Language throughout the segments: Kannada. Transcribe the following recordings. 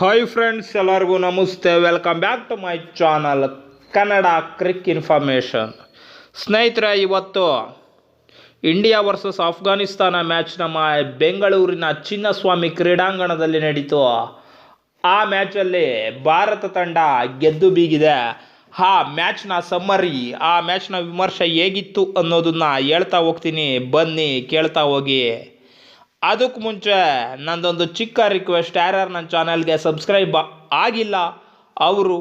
ಹಾಯ್ ಫ್ರೆಂಡ್ಸ್ ಎಲ್ಲರಿಗೂ ನಮಸ್ತೆ. Welcome back to my channel Kannada crick information ಸ್ನೇಹಿತರೆ, ಇವತ್ತು ಇಂಡಿಯಾ ವರ್ಸಸ್ ಅಫ್ಘಾನಿಸ್ತಾನ ಮ್ಯಾಚ್ ನಮ್ಮ ಬೆಂಗಳೂರಿನ ಚಿನ್ನಸ್ವಾಮಿ ಕ್ರೀಡಾಂಗಣದಲ್ಲಿ ನಡೀತು. ಆ ಮ್ಯಾಚಲ್ಲಿ ಭಾರತ ತಂಡ ಗೆದ್ದು ಬೀಗಿದೆ. ಆ ಮ್ಯಾಚ್ನ ಸಮ್ಮರಿ ಆ ಮ್ಯಾಚ್ನ ವಿಮರ್ಶೆ ಹೇಗಿತ್ತು ಅನ್ನೋದನ್ನು ಹೇಳ್ತಾ ಹೋಗ್ತೀನಿ. ಬನ್ನಿ, ಕೇಳ್ತಾ ಹೋಗಿ. ಅದಕ್ಕೆ ಮುಂಚೆ ನಂದೊಂದು ಚಿಕ್ಕ ರಿಕ್ವೆಸ್ಟ್ ಯಾರ್ಯಾರು ನನ್ನ ಚಾನಲ್ಗೆ ಸಬ್ಸ್ಕ್ರೈಬ್ ಆಗಿಲ್ಲ, ಅವರು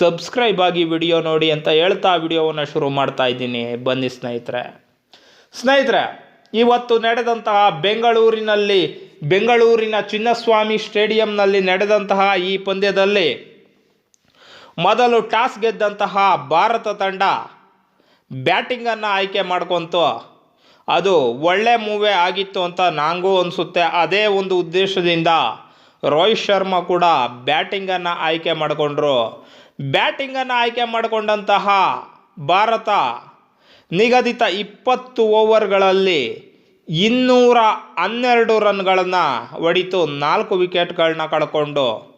ಸಬ್ಸ್ಕ್ರೈಬ್ ಆಗಿ ವಿಡಿಯೋ ನೋಡಿ ಅಂತ ಹೇಳ್ತಾ ವಿಡಿಯೋವನ್ನು ಶುರು ಮಾಡ್ತಾ ಇದ್ದೀನಿ. ಬನ್ನಿ ಸ್ನೇಹಿತರೆ. ಸ್ನೇಹಿತರೆ, ಇವತ್ತು ನಡೆದಂತಹ ಬೆಂಗಳೂರಿನಲ್ಲಿ, ಬೆಂಗಳೂರಿನ ಚಿನ್ನಸ್ವಾಮಿ ಸ್ಟೇಡಿಯಂನಲ್ಲಿ ನಡೆದಂತಹ ಈ ಪಂದ್ಯದಲ್ಲಿ ಮೊದಲು ಟಾಸ್ ಗೆದ್ದಂತಹ ಭಾರತ ತಂಡ ಬ್ಯಾಟಿಂಗನ್ನು ಆಯ್ಕೆ ಮಾಡ್ಕೊಂತು. ಅದು ಒಳ್ಳೆ ಮೂವೇ ಆಗಿತ್ತು ಅಂತ ನನಗೂ ಅನಿಸುತ್ತೆ. ಅದೇ ಒಂದು ಉದ್ದೇಶದಿಂದ ರೋಹಿತ್ ಶರ್ಮಾ ಕೂಡ ಬ್ಯಾಟಿಂಗನ್ನು ಆಯ್ಕೆ ಮಾಡಿಕೊಂಡ್ರು. ಬ್ಯಾಟಿಂಗನ್ನು ಆಯ್ಕೆ ಮಾಡಿಕೊಂಡಂತಹ ಭಾರತ ನಿಗದಿತ ಇಪ್ಪತ್ತು ಓವರ್ಗಳಲ್ಲಿ ಇನ್ನೂರ ಹನ್ನೆರಡು ರನ್ಗಳನ್ನು ಹೊಡಿತು, ನಾಲ್ಕು ವಿಕೆಟ್ಗಳನ್ನ ಕಳ್ಕೊಂಡು.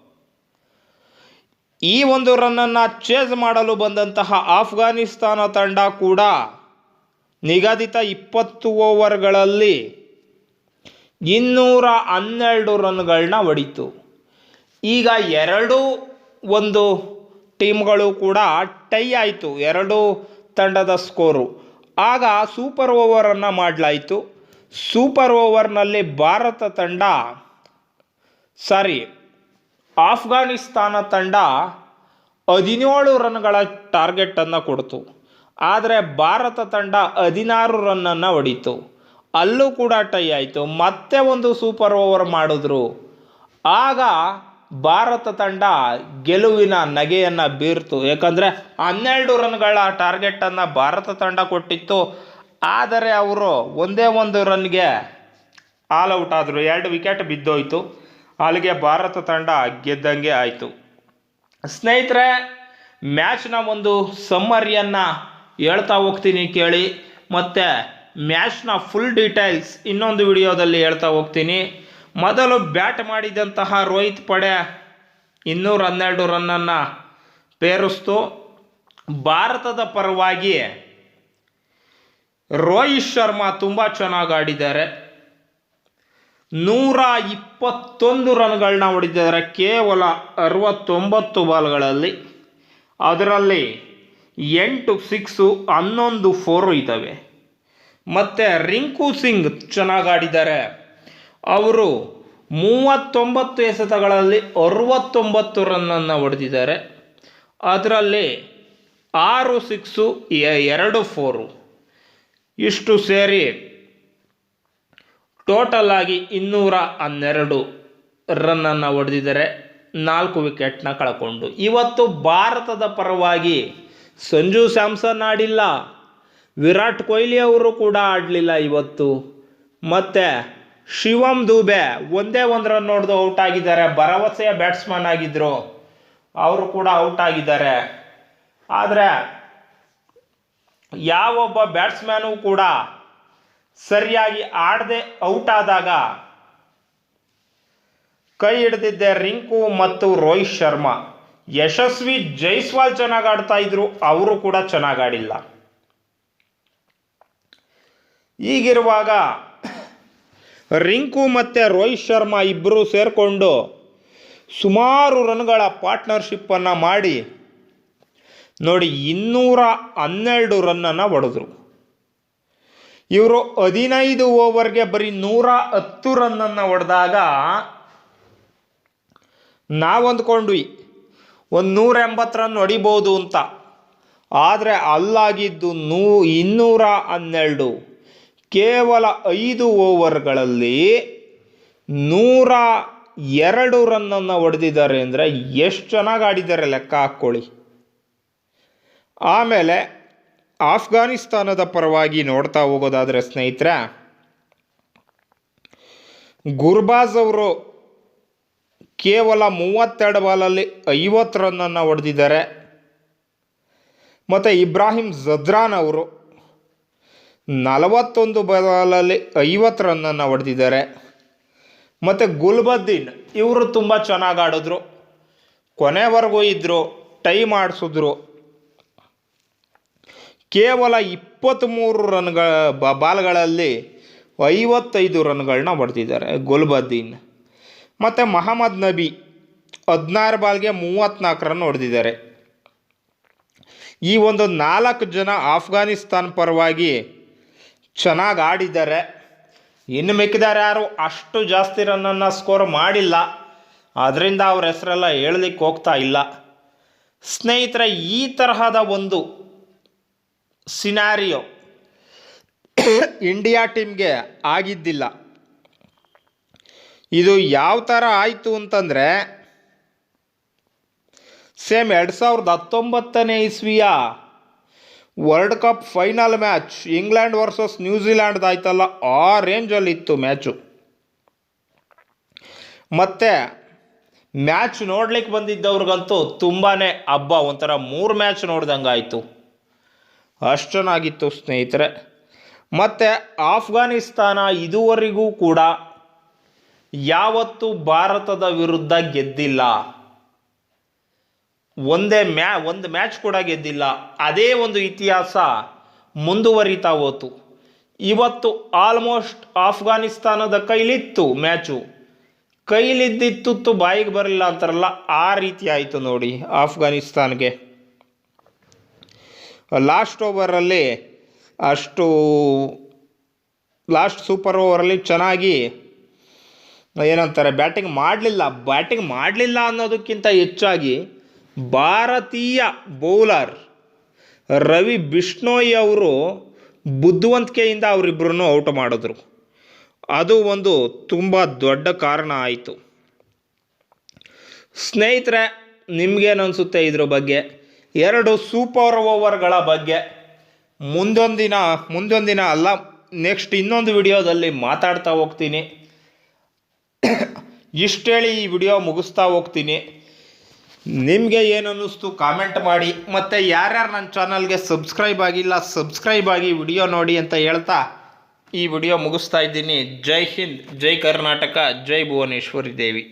ಈ ಒಂದು ರನ್ನನ್ನು ಚೇಸ್ ಮಾಡಲು ಬಂದಂತಹ ಆಫ್ಘಾನಿಸ್ತಾನ ತಂಡ ಕೂಡ ನಿಗದಿತ ಇಪ್ಪತ್ತು ಓವರ್ಗಳಲ್ಲಿ ಇನ್ನೂರ ಹನ್ನೆರಡು ರನ್ಗಳನ್ನ ಹೊಡಿತು. ಈಗ ಎರಡು ಒಂದು ಟೀಮ್ಗಳು ಕೂಡ ಟೈ ಆಯಿತು, ಎರಡು ತಂಡದ ಸ್ಕೋರು. ಆಗ ಸೂಪರ್ ಓವರನ್ನು ಮಾಡಲಾಯಿತು. ಸೂಪರ್ ಓವರ್ನಲ್ಲಿ ಭಾರತ ತಂಡ, ಸಾರಿ, ಆಫ್ಘಾನಿಸ್ತಾನ ತಂಡ ಹದಿನೇಳು ರನ್ಗಳ ಟಾರ್ಗೆಟನ್ನು ಕೊಡ್ತು. ಆದರೆ ಭಾರತ ತಂಡ ಹದಿನಾರು ರನ್ನನ್ನು ಹೊಡಿತು. ಅಲ್ಲೂ ಕೂಡ ಟೈ ಆಯಿತು. ಮತ್ತೆ ಒಂದು ಸೂಪರ್ ಓವರ್ ಮಾಡಿದ್ರು. ಆಗ ಭಾರತ ತಂಡ ಗೆಲುವಿನ ನಗೆಯನ್ನು ಬೀರ್ತು. ಯಾಕಂದರೆ ಹನ್ನೆರಡು ರನ್ಗಳ ಟಾರ್ಗೆಟನ್ನು ಭಾರತ ತಂಡ ಕೊಟ್ಟಿತ್ತು. ಆದರೆ ಅವರು ಒಂದೇ ಒಂದು ರನ್ಗೆ ಆಲ್ ಔಟ್ ಆದರು. ಎರಡು ವಿಕೆಟ್ ಬಿದ್ದೋಯ್ತು. ಅಲ್ಲಿಗೆ ಭಾರತ ತಂಡ ಗೆದ್ದಂಗೆ ಆಯಿತು. ಸ್ನೇಹಿತರೆ, ಮ್ಯಾಚ್ನ ಒಂದು ಸಮ್ಮರಿಯನ್ನು ಹೇಳ್ತಾ ಹೋಗ್ತೀನಿ ಕೇಳಿ. ಮತ್ತು ಮ್ಯಾಚ್ನ ಫುಲ್ ಡೀಟೇಲ್ಸ್ ಇನ್ನೊಂದು ವಿಡಿಯೋದಲ್ಲಿ ಹೇಳ್ತಾ ಹೋಗ್ತೀನಿ. ಮೊದಲು ಬ್ಯಾಟ್ ಮಾಡಿದಂತಹ ರೋಹಿತ್ ಪಡೆ ಇನ್ನೂರ ಹನ್ನೆರಡು ರನ್ನನ್ನು ಪೇರಿಸ್ತು. ಭಾರತದ ಪರವಾಗಿ ರೋಹಿತ್ ಶರ್ಮಾ ತುಂಬ ಚೆನ್ನಾಗಿ ಆಡಿದ್ದಾರೆ. ನೂರ ಇಪ್ಪತ್ತೊಂದು ರನ್ಗಳನ್ನ ಹೊಡೆದಿದ್ದಾರೆ ಕೇವಲ ಅರವತ್ತೊಂಬತ್ತು ಬಾಲ್ಗಳಲ್ಲಿ ಅದರಲ್ಲಿ ಎಂಟು, ಸಿಕ್ಸು, ಹನ್ನೊಂದು, ಫೋರು ಇದ್ದಾವೆ ಮತ್ತು ರಿಂಕು ಸಿಂಗ್ ಚೆನ್ನಾಗಿ ಆಡಿದ್ದಾರೆ. ಅವರು ಮೂವತ್ತೊಂಬತ್ತು ಎಸೆತಗಳಲ್ಲಿ ಅರವತ್ತೊಂಬತ್ತು ರನ್ನನ್ನು ಹೊಡೆದಿದ್ದಾರೆ. ಅದರಲ್ಲಿ ಆರು, ಸಿಕ್ಸು ಎರಡು, ಫೋರು. ಇಷ್ಟು ಸೇರಿ ಟೋಟಲ್ ಆಗಿ ಇನ್ನೂರ ಹನ್ನೆರಡು ರನ್ನನ್ನು ಹೊಡೆದಿದ್ದಾರೆ. ನಾಲ್ಕು ವಿಕೆಟ್ನ ಕಳ್ಕೊಂಡು. ಇವತ್ತು ಭಾರತದ ಪರವಾಗಿ ಸಂಜು ಸ್ಯಾಮ್ಸನ್ ಆಡಿಲ್ಲ. ವಿರಾಟ್ ಕೊಹ್ಲಿ ಅವರು ಕೂಡ ಆಡಲಿಲ್ಲ ಇವತ್ತು. ಮತ್ತು ಶಿವಮ್ ದೂಬೆ ಒಂದೇ ಒಂದು ರನ್ ನೋಡಿದು ಔಟ್ ಆಗಿದ್ದಾರೆ. ಭರವಸೆಯ ಬ್ಯಾಟ್ಸ್ಮನ್ ಆಗಿದ್ದರು ಅವರು ಕೂಡ ಔಟ್ ಆಗಿದ್ದಾರೆ. ಆದರೆ ಯಾವೊಬ್ಬ ಬ್ಯಾಟ್ಸ್ಮ್ಯಾನು ಕೂಡ ಸರಿಯಾಗಿ ಆಡದೆ ಔಟ್ ಆದಾಗ ಕೈ ಹಿಡಿದಿದ್ದೆ ರಿಂಕು ಮತ್ತು ರೋಹಿತ್ ಶರ್ಮಾ. ಯಶಸ್ವಿ ಜೈಸ್ವಾಲ್ ಚೆನ್ನಾಗಿ ಆಡ್ತಾ ಇದ್ರು, ಅವರು ಕೂಡ ಚೆನ್ನಾಗಿ ಆಡಿಲ್ಲ ಈಗಿರುವಾಗ ರಿಂಕು ಮತ್ತು ರೋಹಿತ್ ಶರ್ಮಾ ಇಬ್ಬರು ಸೇರಿಕೊಂಡು ಸುಮಾರು ರನ್ಗಳ ಪಾರ್ಟ್ನರ್ಶಿಪ್ಪನ್ನು ಮಾಡಿ ನೋಡಿ ಇನ್ನೂರ ಹನ್ನೆರಡು ರನ್ನನ್ನು ಹೊಡೆದ್ರು. ಇವರು ಹದಿನೈದು ಓವರ್ಗೆ ಬರೀ ನೂರ ಹತ್ತು ರನ್ನನ್ನು ಹೊಡೆದಾಗ ನಾವು ಅಂದ್ಕೊಂಡ್ವಿ ಒಂದು ನೂರ ಎಂಬತ್ತು ರನ್ ಹೊಡಿಬೋದು ಅಂತ. ಆದರೆ ಅಲ್ಲಾಗಿದ್ದು ನೂ ಇನ್ನೂರ ಹನ್ನೆರಡು. ಕೇವಲ ಐದು ಓವರ್ಗಳಲ್ಲಿ ನೂರ ಎರಡು ರನ್ನನ್ನು ಹೊಡೆದಿದ್ದಾರೆ ಅಂದರೆ ಎಷ್ಟು ಚೆನ್ನಾಗಿ ಆಡಿದ್ದಾರೆ ಲೆಕ್ಕ ಹಾಕ್ಕೊಳ್ಳಿ. ಆಮೇಲೆ ಆಫ್ಘಾನಿಸ್ತಾನದ ಪರವಾಗಿ ನೋಡ್ತಾ ಹೋಗೋದಾದರೆ ಸ್ನೇಹಿತರೆ, ಗುರ್ಬಾಜ್ ಅವರು ಕೇವಲ ಮೂವತ್ತೆರಡು ಬಾಲಲ್ಲಿ ಐವತ್ತು ರನ್ನನ್ನು ಹೊಡೆದಿದ್ದಾರೆ. ಮತ್ತು ಇಬ್ರಾಹಿಂ ಜದ್ರಾನ್ ಅವರು ನಲವತ್ತೊಂದು ಬಾಲಲ್ಲಿ ಐವತ್ತು ರನ್ನನ್ನು ಹೊಡೆದಿದ್ದಾರೆ. ಮತ್ತು ಗುಲ್ಬದ್ದೀನ್ ಇವರು ತುಂಬ ಚೆನ್ನಾಗಿ ಆಡಿದ್ರು. ಕೊನೆವರೆಗೂ ಇದ್ದರು ಟೈ ಮಾಡಿಸಿದ್ರು. ಕೇವಲ ಇಪ್ಪತ್ತ್ಮೂರು ರನ್ಗಳ ಬಾಲ್ಗಳಲ್ಲಿ ಐವತ್ತೈದು ರನ್ಗಳನ್ನ ಹೊಡೆದಿದ್ದಾರೆ ಗುಲ್ಬದ್ದೀನ್. ಮತ್ತು ಮಹಮ್ಮದ್ ನಬಿ ಹದಿನಾರು ಬಾಲ್ಗೆ ಮೂವತ್ತ್ನಾಲ್ಕರನ್ನು ಹೊಡೆದಿದ್ದಾರೆ. ಈ ಒಂದು ನಾಲ್ಕು ಜನ ಆಫ್ಘಾನಿಸ್ತಾನ್ ಪರವಾಗಿ ಚೆನ್ನಾಗಿ ಆಡಿದ್ದಾರೆ. ಇನ್ನು ಮಿಕ್ಕಿದ್ದಾರೆ ಯಾರು? ಅಷ್ಟು ಜಾಸ್ತಿ ರನ್ನನ್ನು ಸ್ಕೋರ್ ಮಾಡಿಲ್ಲ. ಅದರಿಂದ ಅವ್ರ ಹೆಸರೆಲ್ಲ ಹೇಳಲಿಕ್ಕೆ ಹೋಗ್ತಾ ಇಲ್ಲ. ಸ್ನೇಹಿತರೆ, ಈ ತರಹದ ಒಂದು ಸಿನಾರಿಯೋ ಇಂಡಿಯಾ ಟೀಮ್ಗೆ ಆಗಿದ್ದಿಲ್ಲ. ಇದು ಯಾವ ಥರ ಆಯಿತು ಅಂತಂದರೆ, ಸೇಮ್ ಎರಡು ಸಾವಿರದ ಹತ್ತೊಂಬತ್ತನೇ ಇಸ್ವಿಯ world cup final match England versus ನ್ಯೂಜಿಲ್ಯಾಂಡ್ದು ಆಯ್ತಲ್ಲ, ಆ ರೇಂಜಲ್ಲಿ ಇತ್ತು ಮ್ಯಾಚು ಮತ್ತು ಮ್ಯಾಚ್ ನೋಡ್ಲಿಕ್ಕೆ ಬಂದಿದ್ದವ್ರಿಗಂತೂ ತುಂಬಾ ಹಬ್ಬ, ಒಂಥರ ಮೂರು ಮ್ಯಾಚ್ ನೋಡ್ದಂಗೆ ಆಯಿತು. ಅಷ್ಟು ಚೆನ್ನಾಗಿತ್ತು ಸ್ನೇಹಿತರೆ. ಮತ್ತು ಆಫ್ಘಾನಿಸ್ತಾನ ಇದುವರೆಗೂ ಕೂಡ ಯಾವತ್ತೂ ಭಾರತದ ವಿರುದ್ಧ ಗೆದ್ದಿಲ್ಲ. ಒಂದೇ ಮ್ಯಾ, ಒಂದು ಮ್ಯಾಚ್ ಕೂಡ ಗೆದ್ದಿಲ್ಲ. ಅದೇ ಒಂದು ಇತಿಹಾಸ ಮುಂದುವರಿತಾ ಹೋತು. ಇವತ್ತು ಆಲ್ಮೋಸ್ಟ್ ಆಫ್ಘಾನಿಸ್ತಾನದ ಕೈಲಿತ್ತು ಮ್ಯಾಚು. ಕೈಲಿದ್ದಿತ್ತು ಬಾಯಿಗೆ ಬರಲಿಲ್ಲ ಅಂತಾರಲ್ಲ, ಆ ರೀತಿ ಆಯಿತು ನೋಡಿ ಆಫ್ಘಾನಿಸ್ತಾನ್ಗೆ. ಲಾಸ್ಟ್ ಓವರಲ್ಲಿ ಅಷ್ಟು, ಲಾಸ್ಟ್ ಸೂಪರ್ ಓವರಲ್ಲಿ ಚೆನ್ನಾಗಿ ಏನಂತಾರೆ, ಬ್ಯಾಟಿಂಗ್ ಮಾಡಲಿಲ್ಲ ಬ್ಯಾಟಿಂಗ್ ಮಾಡಲಿಲ್ಲ ಅನ್ನೋದಕ್ಕಿಂತ ಹೆಚ್ಚಾಗಿ ಭಾರತೀಯ ಬೌಲರ್ ರವಿ ಬಿಷ್ಣೋಯಿ ಅವರು ಬುದ್ಧಿವಂತಿಕೆಯಿಂದ ಅವರಿಬ್ಬರನ್ನು ಔಟ್ ಮಾಡಿದ್ರು. ಅದು ಒಂದು ತುಂಬ ದೊಡ್ಡ ಕಾರಣ ಆಯಿತು. ಸ್ನೇಹಿತರೆ ನಿಮ್ಗೇನು ಅನಿಸುತ್ತೆ ಇದ್ರ ಬಗ್ಗೆ? ಎರಡು ಸೂಪರ್ ಓವರ್ಗಳ ಬಗ್ಗೆ ಮುಂದೊಂದಿನ ಮುಂದೊಂದಿನ ಅಲ್ಲ ನೆಕ್ಸ್ಟ್ ಇನ್ನೊಂದು ವಿಡಿಯೋದಲ್ಲಿ ಮಾತಾಡ್ತಾ ಹೋಗ್ತೀನಿ. ಇಷ್ಟೇಳಿ ಈ ವಿಡಿಯೋ ಮುಗಿಸ್ತಾ ಹೋಗ್ತೀನಿ. ನಿಮಗೆ ಏನು ಅನ್ನಿಸ್ತು ಕಾಮೆಂಟ್ ಮಾಡಿ. ಮತ್ತು ಯಾರ್ಯಾರು ನನ್ನ ಚಾನಲ್ಗೆ ಸಬ್ಸ್ಕ್ರೈಬ್ ಆಗಿಲ್ಲ ಸಬ್ಸ್ಕ್ರೈಬ್ ಆಗಿ ವಿಡಿಯೋ ನೋಡಿ ಅಂತ ಹೇಳ್ತಾ ಈ ವಿಡಿಯೋ ಮುಗಿಸ್ತಾ ಇದ್ದೀನಿ. ಜೈ ಹಿಂದ್, ಜೈ ಕರ್ನಾಟಕ, ಜೈ ಭುವನೇಶ್ವರಿ ದೇವಿ.